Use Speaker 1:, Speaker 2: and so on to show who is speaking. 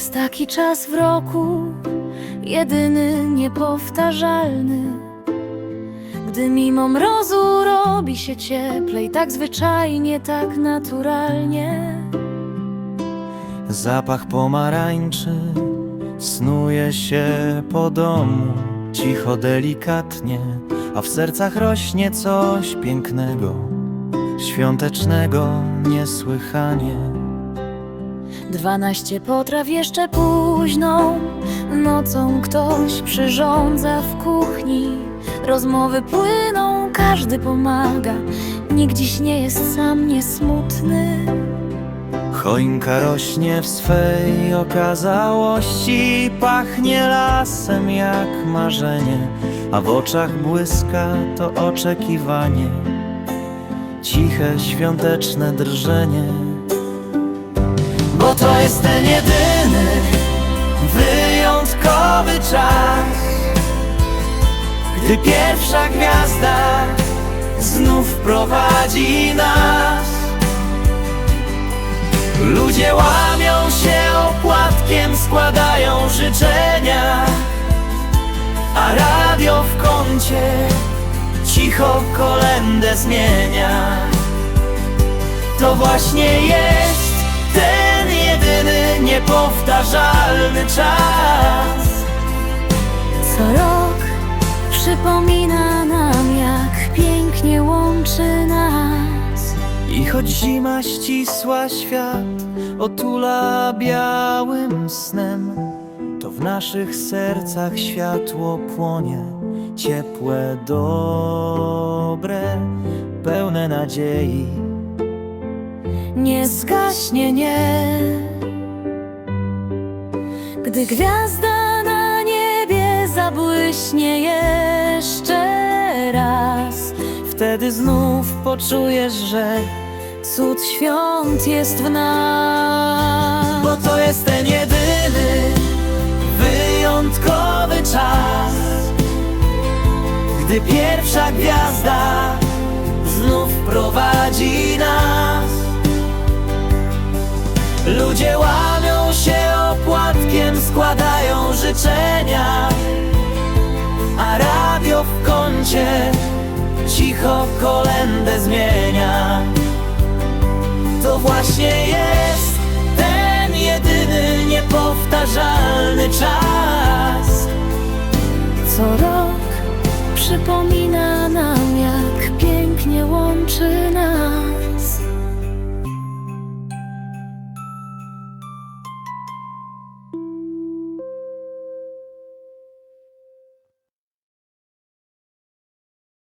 Speaker 1: Jest taki czas w roku, jedyny, niepowtarzalny. Gdy mimo mrozu robi się cieplej, tak zwyczajnie, tak naturalnie.
Speaker 2: Zapach pomarańczy snuje się po domu, cicho, delikatnie, a w sercach rośnie coś pięknego, świątecznego niesłychanie.
Speaker 1: Dwanaście potraw jeszcze późną. Nocą ktoś przyrządza w kuchni. Rozmowy płyną, każdy pomaga. Nikt dziś nie jest sam, nie smutny
Speaker 2: Choinka rośnie w swej okazałości, pachnie lasem jak marzenie, a w oczach błyska to oczekiwanie, ciche świąteczne drżenie. To jest ten jedyny, wyjątkowy czas, gdy pierwsza gwiazda znów prowadzi nas. Ludzie łamią się opłatkiem, składają życzenia A radio w kącie cicho kolendę zmienia To właśnie jest niepowtarzalny czas
Speaker 1: Co rok przypomina nam, jak pięknie łączy nas
Speaker 2: I choć zima ścisła świat otula białym snem, to w naszych sercach światło płonie, ciepłe, dobre, pełne nadziei.
Speaker 1: nie zgaśnie, nie. Gdy gwiazda na niebie zabłyśnie jeszcze raz,
Speaker 2: Wtedy znów poczujesz, że
Speaker 1: cud świąt jest w nas.
Speaker 2: Bo to jest ten jedyny, wyjątkowy czas Gdy pierwsza gwiazda znów prowadzi nas Ludzie łamią składają życzenia A radio w kącie cicho kolendę zmienia to właśnie jest ten jedyny, niepowtarzalny czas.
Speaker 1: Co rok przypomina